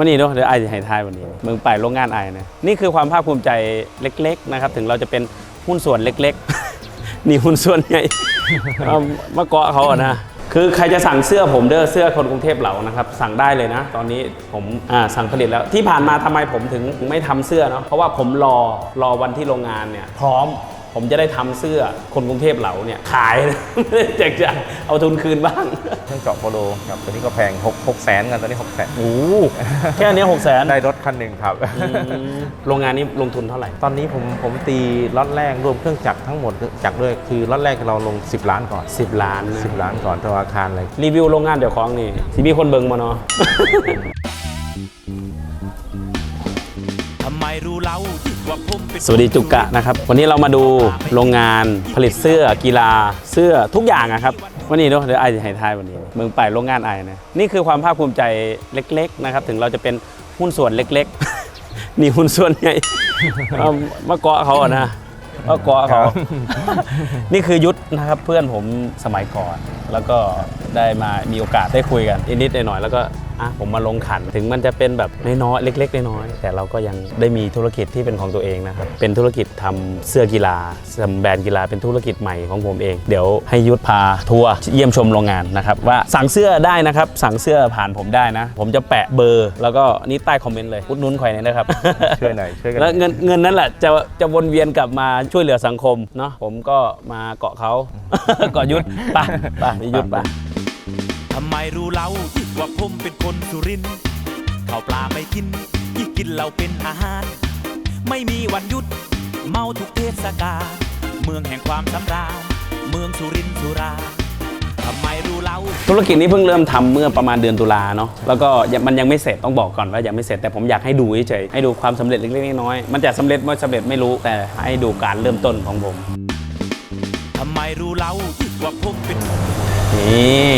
วันนี้เนาะเดี๋ยวไอจะให้ทายวันนี้เมืองไปโรงงานไอ้นะนี่คือความภาคภูมิใจเล็กๆนะครับถึงเราจะเป็นหุ้นส่วนเล็กๆ นี่หุ้นส่วนใหญ่เอามาเกาะเขาอะนะคือใครจะสั่งเสื้อผมเด้อเสื้อคนกรุงเทพเหล่านะครับสั่งได้เลยนะ ตอนนี้ผมอ่าสั่งผลิตแล้วที่ผ่านมาทำไมผมถึงไม่ทำเสื้อเนาะเพราะว่าผมรอรอวันที่โรงงานเนี่ยพร้อม ผมจะได้ทำเสื้อคนกรุงเทพเหล่าเนี่ยขายแจกจ่ายเอาทุนคืนบ้างเครื่องเจาะโปโลครับตัวนี้ก็แพง6 6แสนกันตัวนี้6แสนโอ้แค่อันเนี้หกแสนได้รถคันหนึ่งครับโรงงานนี้ลงทุนเท่าไหร่ ตอนนี้ผมผมตีล็อตแรกรวมเครื่องจักรทั้งหมดจักรด้วยคือล็อตแรกเราลง 10 ล้านก่อน 10 ล้านนะ10 ล้านก่อนตัวอาคารเลยรีวิวโรงงานเดี๋ยวของนี่ที่มีคนเบิงมาเนาะทำไมรู้เล่าว่าผมเป็น สวัสดีจุกกะนะครับ วันนี้เรามาดูโรงงานผลิตเสื้อกีฬาเสื้อทุกอย่างอะครับ วันนี้เนาะเดี๋ยวไอจะให้ทายวันนี้เมืองไปโรงงานไอนะนี่คือความภาคภูมิใจเล็กๆนะครับ ถึงเราจะเป็นหุ้นส่วนเล็กๆ นี่หุ้นส่วนใหญ่เอามาเกาะเขาอะนะมาเกาะเขานี่คือยุทธนะครับเพื่อนผมสมัยก่อนแล้วก็ได้มามีโอกาสได้คุยกันนิดๆหน่อยๆแล้วก็อะผมมาลงขันถึงมันจะเป็นแบบน้อยๆเล็ก ๆ น้อยๆแต่เราก็ยังได้มีธุรกิจที่เป็นของตัวเองนะครับเป็นธุรกิจทำเสื้อกีฬาทำแบรนด์กีฬาเป็นธุรกิจใหม่ของผมเอง เดี๋ยวให้ยุทธพาทัวร์เยี่ยมชมโรงงานนะครับว่าสั่งเสื้อได้นะครับสั่งเสื้อผ่านผมได้นะ ผมจะแปะเบอร์ แล้วก็นี่ใต้คอมเมนต์เลยอุดหนุนข่อยหน่อยนะครับช่วยหน่อยช่วยกันแล้วเงินเงินนั่นแหละจะจะวนเวียนกลับมาช่วยเหลือสังคมเนาะผมก็มาเกาะเขาเกาะยุทธไปไปพี่ยุทธไปทำไมรู้เล่าว่าผมเป็นคนสุรินทร์ข้าวปลาไม่กินที่กินเราเป็นอาหาร ไม่มีวันหยุด เมาทุกเทศกาลเมืองแห่งความสำราญเมืองสุรินทร์สุราทำไมรู้เล่าธุรกิจนี้เพิ่งเริ่มทำเมื่อประมาณเดือนตุลาเนาะแล้วก็ยังมันยังไม่เสร็จต้องบอกก่อนว่ายังไม่เสร็จแต่ผมอยากให้ดูเฉยๆให้ดูความสำเร็จเล็กๆน้อยๆมันจะสำเร็จไม่สำเร็จไม่รู้แต่ให้ดูการเริ่มต้นของผม ทำไมรู้เล่าว่าผมเป็นนี่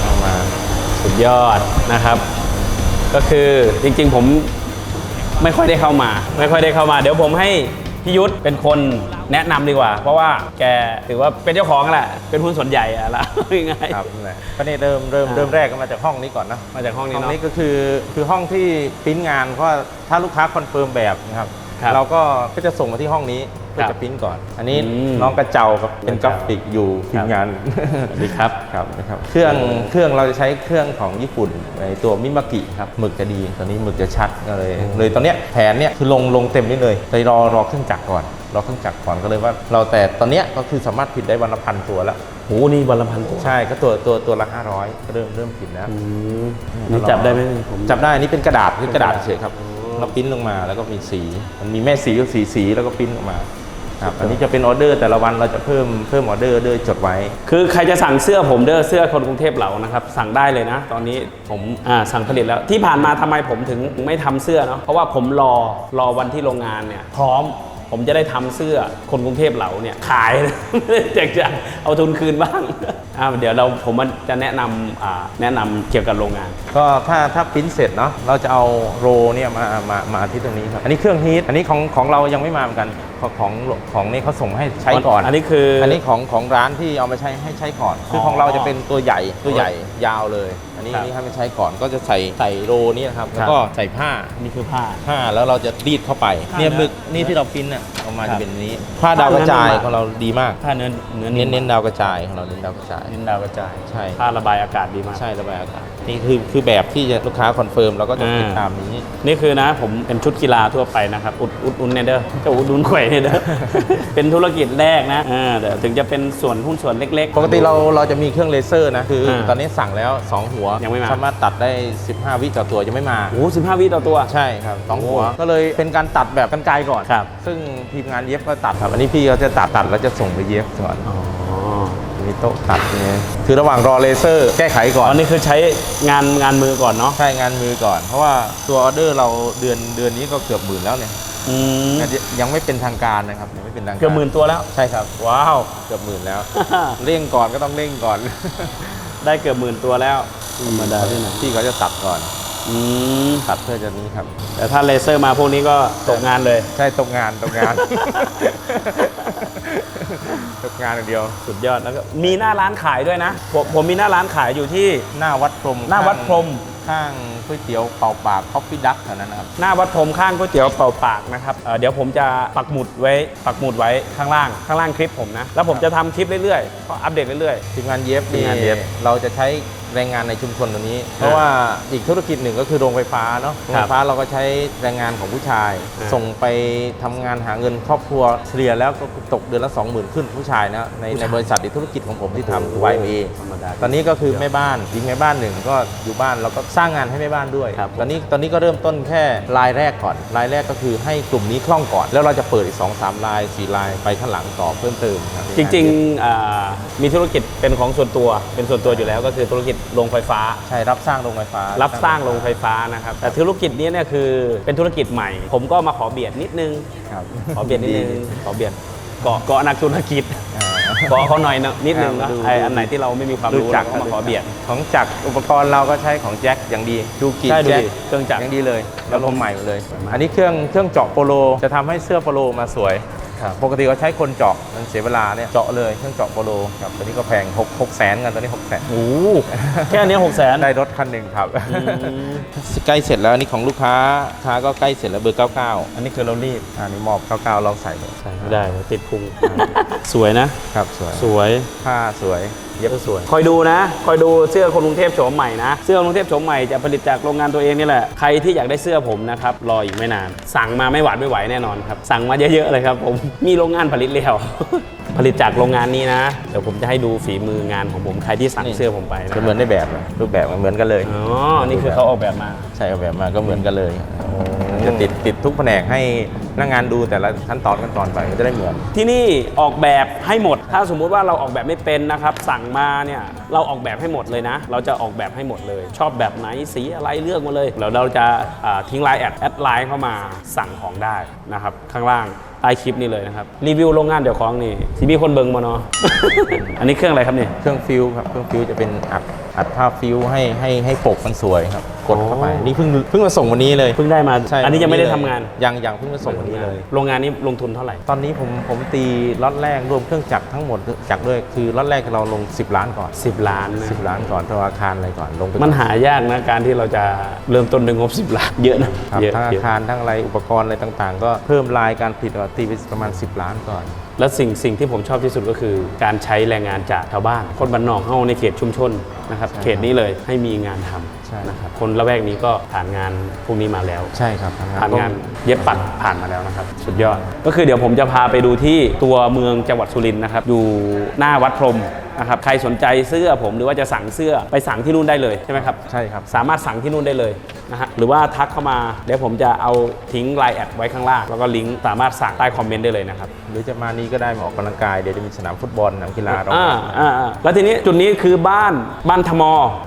เอามาสุดยอดนะครับ ก็คือจริงๆผมไม่ค่อยได้เข้ามา ไม่ค่อยได้เข้ามา เดี๋ยวผมให้พี่ยุทธเป็นคนแนะนำดีกว่า เพราะว่าแกถือว่าเป็นเจ้าของแหละเป็นหุ้นส่วนใหญ่อะละง่ายครับนั่นแหละก็นี่เริ่มเริ่มอ่าเริ่มแรกก็มาจากห้องนี้ก่อนนะมาจากห้องนี้ห้องเนาะนี้ก็คือคือห้องที่ปริ้นงานเพราะว่าถ้าลูกค้าคอนเฟิร์มแบบนะครับครับเราก็ก็จะส่งมาที่ห้องนี้ เพื่อครับจะปริ้นก่อน อันนี้อืมน้องกระเจ้าครับเป็นกราฟิกอยู่ทีมงานสวัสดีครับครับนะครับ เครื่องเครื่องเราจะใช้เครื่องของญี่ปุ่นในตัวมิมากิครับหมึกจะดีตอนนี้หมึกจะชัดก็เลย เลยตอนเนี้ยแผนเนี้ยคือลงลงเต็มนี่เลยเลยรอรอเครื่องจักรก่อนรอเครื่องจักรก่อนก็เลยว่า เราแต่ตอนเนี้ยก็คือสามารถผลิตได้วันละพันตัวแล้วโหนี่วันละพันตัวใช่ก็ตัวตัวตัวละ500ก็เริ่มเริ่มผลิตแล้วอืมนี่จับได้ไหมผมจับได้อันนี่เป็นกระดาษคือกระดาษเฉยครับเราปริ้นลงมาแล้วก็มีสี มันมีแม่สีกับสีสีแล้วก็ปริ้นออกมา ครับอันนี้จะเป็นออเดอร์แต่ละวันเราจะเพิ่มเพิ่มออเดอร์เดอร์จดไว้ คือใครจะสั่งเสื้อผมเด้อเสื้อคนกรุงเทพเหล่านะครับสั่งได้เลยนะ ตอนนี้ผมอ่าสั่งผลิตแล้วที่ผ่านมาทำไมผมถึงไม่ทำเสื้อเนาะเพราะว่าผมรอรอวันที่โรงงานเนี่ยพร้อมผมจะได้ทำเสื้อคนกรุงเทพเหล่าเนี่ยขายแจกจ่ายเอาทุนคืนบ้างอ่าเดี๋ยวเราผมมันจะแนะนำอ่าแนะนำเกี่ยวกับโรงงาน ก็ถ้าถ้าปริ้นเสร็จเนาะเราจะเอาโรเนี่ยมามามาที่ตรงนี้ครับ อันนี้เครื่องฮีทอันนี้ของของเรายังไม่มาเหมือนกัน ของของของนี่เขาส่งให้ใช้ก่อน อันนี้คืออัอันนี้ของของร้านที่เอามาใช้ให้ใช้ก่อนคือของเราจะเป็นตัวใหญ่ตัวใหญ่ยาวเลย อันนี้ครับอันนี้ให้มาใช้ก่อนก็จะใส่ใส่โรนี่นะครับแล้วก็ใส่ผ้านี่คือผ้าผ้าแล้วเราจะรีดเข้าไปผ้าเนี่ยนะหมึกนี่ที่เราปริ้นอะออกมาครัจะบเป็นอันนี้ผ้าดาวกระจายผ้าเนื้อของเราดีมากผ้าเนื้อเนื้อเน้นมเน้นดาวกระจายของเราเน้นดาวกระจายเน้นดาวกระจายใช่ผ้าระบายอากาศดีมากใช่ระบายอากาศนี่คือคือแบบที่จะลูกค้าคอนเฟิร์มเราก็จะอ่าติดตามนี้ นี่คือนะผมเป็นชุดกีฬาทั่วไปนะครับอุดอุดอุนเนเดอร์จะอุดอุนข่อยเนเดอร์เป็นธุรกิจแรกนะอ่าเดี๋ยวถึงจะเป็นส่วนหุ้นส่วนเล็กๆ ปกติเราเราจะมีเครื่องเลเซอร์นะคืออาตอนนี้สั่งแล้ว 2 หัวยังไม่มาสามารถตัดได้ 15 วิต่อตัวยังไม่มาโอ้โหสิบห้าวิต่อตัวใช่ครับสองหัวโอ้ก็เลยเป็นการตัดแบบกันไกลก่อนครับซึ่งทีมงานเย็บก็ตัดครับอันนี้พี่เขาจะตัดตัดแล้วจะส่งไปเย็บก่อนอ๋อ มีโต๊ะตัดเนี่ยคือระหว่างรอเลเซอร์แก้ไขก่อนอันนี้คือใช้งานงานมือก่อนเนาะใช่งานมือก่อน เพราะว่าตัวออเดอร์เราเดือนเดือนนี้ก็เกือบหมื่นแล้วเนี่ยอืมยังไม่เป็นทางการนะครับยังไม่เป็นทางการเกือบหมื่นตัวแล้วใช่ครับว้าวเกือบหมื่นแล้วเร่งก่อนก็ต้องเร่งก่อน ได้เกือบหมื่นตัวแล้วธรรมดาที่ไหนพี่เขาจะตัดก่อน อืมตัดเพื่อจะนี้ครับ แต่ถ้าเลเซอร์มาพวกนี้ก็ตกงานเลย ใช่ตกงานตกงาน ตกงานอย่างเดียว สุดยอดแล้วก็มีหน้าร้านขายด้วยนะ ผมผมมีหน้าร้านขายอยู่ที่หน้าวัดพรหมหน้าวัดพรหมขข้างก๋วยเตี๋ยวเป่าปากคอฟฟี่ดักแถวนั้นนะครับ หน้าวัดพรมข้างก๋วยเตี๋ยวเป่าปากนะครับเอ่อเดี๋ยวผมจะปักหมุดไว้ปักหมุดไว้ข้างล่างข้างล่างคลิปผมนะ แล้วผมจะทำคลิปเรื่อยๆก็อัปเดตเรื่อย ทีมงานเย็บทีนี่มงานเย็บ เราจะใช้ แรงงานในชุมชนตัวนี้ เพราะว่าอีกธุรกิจหนึ่งก็คือโรงไฟฟ้าเนาะโรงไฟฟ้าเราก็ใช้แรงงานของผู้ชายอ่าส่งไปทำงานหาเงินครอบครัวเฉลี่ยแล้วก็ตกเดือนละ 20,000 ขึ้นผู้ชายนะในในบริษัทในธุรกิจของผมที่ทำไวเอๆธรรมดาตอนนี้ก็คือแม่บ้านหญิงแม่บ้านหนึ่งก็อยู่บ้านเราก็สร้างงานให้แม่บ้านด้วยครับตอนนี้ตอนนี้ก็เริ่มต้นแค่รายแรกก่อนรายแรกก็คือให้กลุ่มนี้คล่องก่อน แล้วเราจะเปิดอีก2อสามรายสี่รายไปข้างหลังต่อเพิ่มเติมคบจริงๆอ่ามีธุรกิจเป็นของส่วนตัวเป็นส่วนตัวอยู่แล้วก็คือธุรกิจโรงไฟฟ้า ใช่รับสร้างโรงไฟฟ้า รับสร้างโรงไฟฟ้านะครับ แต่ธุรกิจนี้เนี่ยคือเป็นธุรกิจใหม่ ผมก็มาขอเบียดนิดนึง ครับขอเบียดนิดนึง ขอเบียดเกาะเกาะนักธุรกิจอ่าเกาะเขาหน่อยนะนิดนึงครันะบดูไออันไหนที่เราไม่มีความรู้เราก็มาขอเบียด ของจักรอุปกรณ์เราก็ใช้ของแจ็คอย่างดีดูกีใช่ดูแจ็คดิเครื่องจักรอย่างดีเลยแล้วลมใหม่หมดเลยสวยมากอันนี้เครื่องเครื่องเจาะโปโลจะทำให้เสื้อโปโลมาสวย ครับปกติเขาใช้คนเจาะมันเสียเวลาเนี่ยเจาะเลยเครื่องเจาะโปโลครับตัวนี้ก็แพง6 6แสนกันตัวนี้6แสนโอ้โหแค่อันนี้หกแสน ได้รถคันหนึ่งครับมใกล้เสร็จแล้วอันนี้ของลูกค้าลูกค้าก็ใกล้เสร็จแล้วเบอร์ 99 อันนี้คือเรารีบอันนี้มอบ99ลองใส่ดูใส่ไม่ได้เดี๋ยวติดพุง สวยนะ ครับสวย สวย ผ้าสวยเย็บสวยคอยดูนะ คอยดูเสื้อคนกรุงเทพโฉมใหม่นะ เสื้อคนกรุงเทพโฉมใหม่จะผลิตจากโรงงานตัวเองนี่แหละ ใครที่อยากได้เสื้อผมนะครับ รออีกไม่นาน สั่งมาไม่หวาดไม่ไหวแน่นอนครับ สั่งมาเยอะๆเลยครับผม มีโรงงานผลิตแล้ว ผลิตจากโรงงานนี้นะ เดี๋ยวผมจะให้ดูฝีมืองานของผม ใครที่สั่งเสื้อผมไปนะจะเหมือนในแบบเลยรูปแบบมันเหมือนกันเลย อ๋อ นี่คือเขาออกแบบมา ใช่เอาแบบมาก็เหมือนกันเลยจะติดติดทุกแผนกให้พนักงานดูแต่ละขั้นตอนขั้นตอนไปก็จะได้เหมือน ที่นี่ออกแบบให้หมด ถ้าสมมุติว่าเราออกแบบไม่เป็นนะครับ สั่งมาเนี่ยเราออกแบบให้หมดเลยนะ เราจะออกแบบให้หมดเลย ชอบแบบไหนสีอะไรเลือกมาเลยแล้วเราจะอ่าทิ้งไลน์แอดแอดไลน์เข้ามาสั่งของได้นะครับข้างล่างใต้คลิปนี้เลยนะครับ รีวิวโรงงานเดี๋ยวของนี่ที่มีคนเบิงมาเนาะ อันนี้เครื่องอะไรครับเนี่ยเครื่องฟิวครับเครื่องฟิวจะเป็นอัดอัดภาพฟิวให้ให้ให้ปกมันสวยครับกดเข้าไปโอ้นี่เพิ่งเพิ่งมาส่งวันนี้เลยเพิ่งได้มาใช่อันนี้ยังไม่ได้ทำงาน ยังยังเพิ่งมาส่งวันนี้เลย โรงงานนี้ลงทุนเท่าไหร่ ตอนนี้ผมผมตีล็อตแรกรวมเครื่องจักรทั้งหมดจักรด้วยคือล็อตแรกเราลง 10 ล้านก่อน 10 ล้านนะ10 ล้านก่อนตัวอาคารอะไรก่อนลงไปมันหายากนะการที่เราจะเริ่มต้นด้วยงบ 10 ล้านเยอะนะครับเยอะทั้งอาคารทั้งอะไรอุปกรณ์อะไรต่างๆ ก็เพิ่มลายการผลิตเราตีไปประมาณ 10 ล้านก่อนและสิ่งสิ่งที่ผมชอบที่สุดก็คือ การใช้แรงงานจากชาวบ้าน คนบ้านนอกเข้าในเขตชุมชนนะครับใช่ครับเขตนี้เลยให้มีงานทใช่ำนะครับคนละแวกนี้ก็ผ่านงานพวกนี้มาแล้ว ใช่ครับผ่านงานเย็บปัดผ่านมาแล้วนะครับ สุดยอด ก็คือเดี๋ยวผมจะพาไปดูที่ตัวเมืองจังหวัดสุรินทร์นะครับอยู่หน้าวัดพรหมนะครับใครสนใจเสื้อผมหรือว่าจะสั่งเสื้อไปสั่งที่นู่นได้เลยใช่ไหมครับ ใช่ครับ สามารถสั่งที่นู่นได้เลย นะฮะหรือว่าทักเข้ามาเดี๋ยวผมจะเอาทิ้งไลน์แอดไว้ข้างล่าง แล้วก็ลิงก์สามารถสั่งใต้คอมเมนต์ได้เลยนะครับ หรือจะมานี้ก็ได้มาออกกำลังกายเดี๋ยวจะมีสนามฟุตบอลสนามกีฬาเราอ่าอ่าอ่าแล้วทีนี้จุดนี้คือบ้านบ้านธม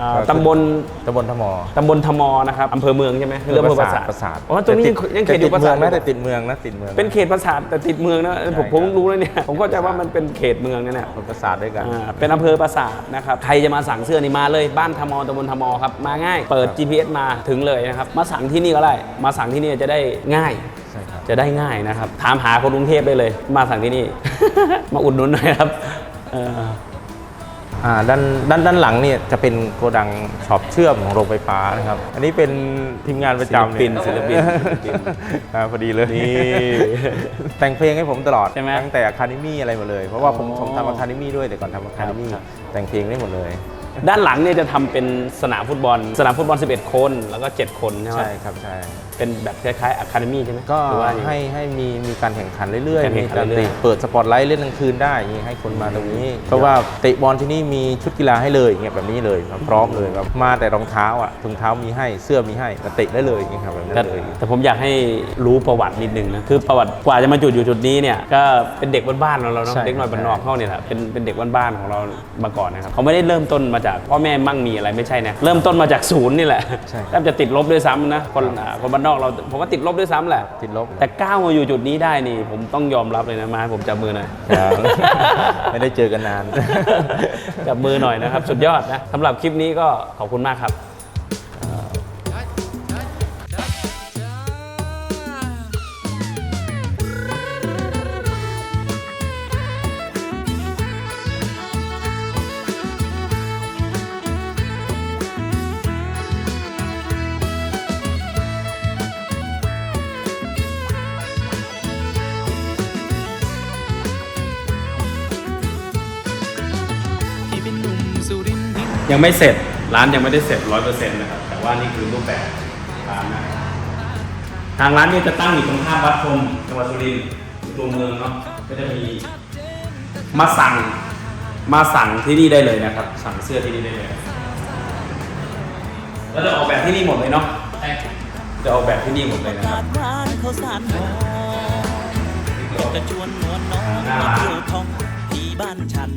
อ่าครับตำบลตำบลทมตำบลธมนะครับอำเภอเมืองใช่ไหมหรืออำเภอปราสาทประสาทอ๋อตรงนี้ยังยังเขตอยู่ปราสาทแต่ติดเมืองนะแต่ติดเมืองนะติดเมือง เป็นเขตปราสาทแต่ติดเมืองนะผมใช่ผมครับรู้แล้วเนี่ยผมเข้าใจว่ามันเป็นเขตเมืองนะเนี่ยคนประสาทด้วยกันอ่าเป็นอำเภอปราสาทนะครับใครจะมาสั่งเสื้อนี่มาเลยบ้านธมตำบลธมครับมาง่าย เปิดครับ GPS มาถึงเลยนะครับ มาสั่งที่นี่ก็ได้ มาสั่งที่นี่จะได้ง่าย ใช่ครับ จะได้ง่ายนะครับ ถามหาคนกรุงเทพได้เลย มาสั่งที่นี่ มาอุดหนุนหน่อยครับเอออ่าด้านด้านด้านหลังเนี่ยจะเป็นโกดังช็อปเชื่อมของโรงไฟฟ้านะครับ อันนี้เป็นทีมงานประจำศิลปินเยศิลปินศิลปิน อ่าพอดีเลยนี่แต่งเพลงให้ผมตลอดใช่ไหมตั้งแต่อะคาเดมี่อะไรหมดเลย เพราะว่าผมอ๋อผมทำอะคาเดมี่ด้วยแต่ก่อนทำอะคาเดมี่ครับ แต่งเพลงได้หมดเลย ด้านหลังเนี่ยจะทำเป็นสนามฟุตบอล สนามฟุตบอล 11 คนแล้วก็ 7 คนใช่ไหม ใช่ครับใช่ เป็นแบบคล้ายๆอะคาเดมี่ใช่ไหมก็หรือว่ายังไง ให้ให้มีมีการแข่งขันเรื่อยการๆ แข่มีงขันการเรื่อยๆ เตะเปิดสปอตไลท์เล่นกลางคืนได้อย่างนี้ให้คนมาตรงนี้ เพราะว่าเตะบอลที่นี่มีชุดกีฬาให้เลยอย่างเงี้ยแบบนี้เลยมาพร้อมเลยครับมาแต่รองเท้าอะถุงเท้ามีให้เสื้อมีให้มาเตะได้เลยอย่างเงี้ยครับแบบนั้แต่นเลย แต่ผมอยากให้รู้ประวัตินิดนึงนะคือประวัติกว่าจะมาจุดอยู่จุดนี้เนี่ยก็เป็นเด็กบ้านๆของเราเนาะใช่เด็กน้อยบ้านนอกเขาเนี่ยแหละเป็นเป็นเด็กบ้านๆของเรามาก่อนนะครับเขาไม่ได้เริ่มต้นมาจากพ่อแม่มั่งมีอะไรไม่ใช่นะเริ่มต้นมาจากศูนย์นี่แหละใช่ แทบจะติดลบด้วยซ้ำนะคนอ่าคนบ้านนอกเราผมว่าติดลบด้วยซ้ำแหละ ติดลบ แต่ก้าวมาอยู่จุดนี้ได้นี่ ผมต้องยอมรับเลยนะมาให้ผมจับมือหน่อยครับไม่ได้เจอกันนาน จับมือหน่อยนะครับ สุดยอดนะสำหรับคลิปนี้ก็ขอบคุณมากครับ ยังไม่เสร็จร้านยังไม่ได้เสร็จร้อยเปอร์เซ็นต์นะครับ แต่ว่านี่คือรูปแบบร้านนะทางร้านนี้จะตั้งอยู่ตรงข้ามวัดพรมจังหวัดสุรินทร์อยู่ตัวเมืองเนาะก็จะมีมาสั่งมาสั่งที่นี่ได้เลยนะครับ สั่งเสื้อที่นี่ได้เลยแล้วจะออกแบบที่นี่หมดเลยเนาะจะออกแบบที่นี่หมดเลยนะคัการรบร้านเขาวสารหอมจะชวนนวลน้องมาเที่ยวท่องที่บ้านฉัน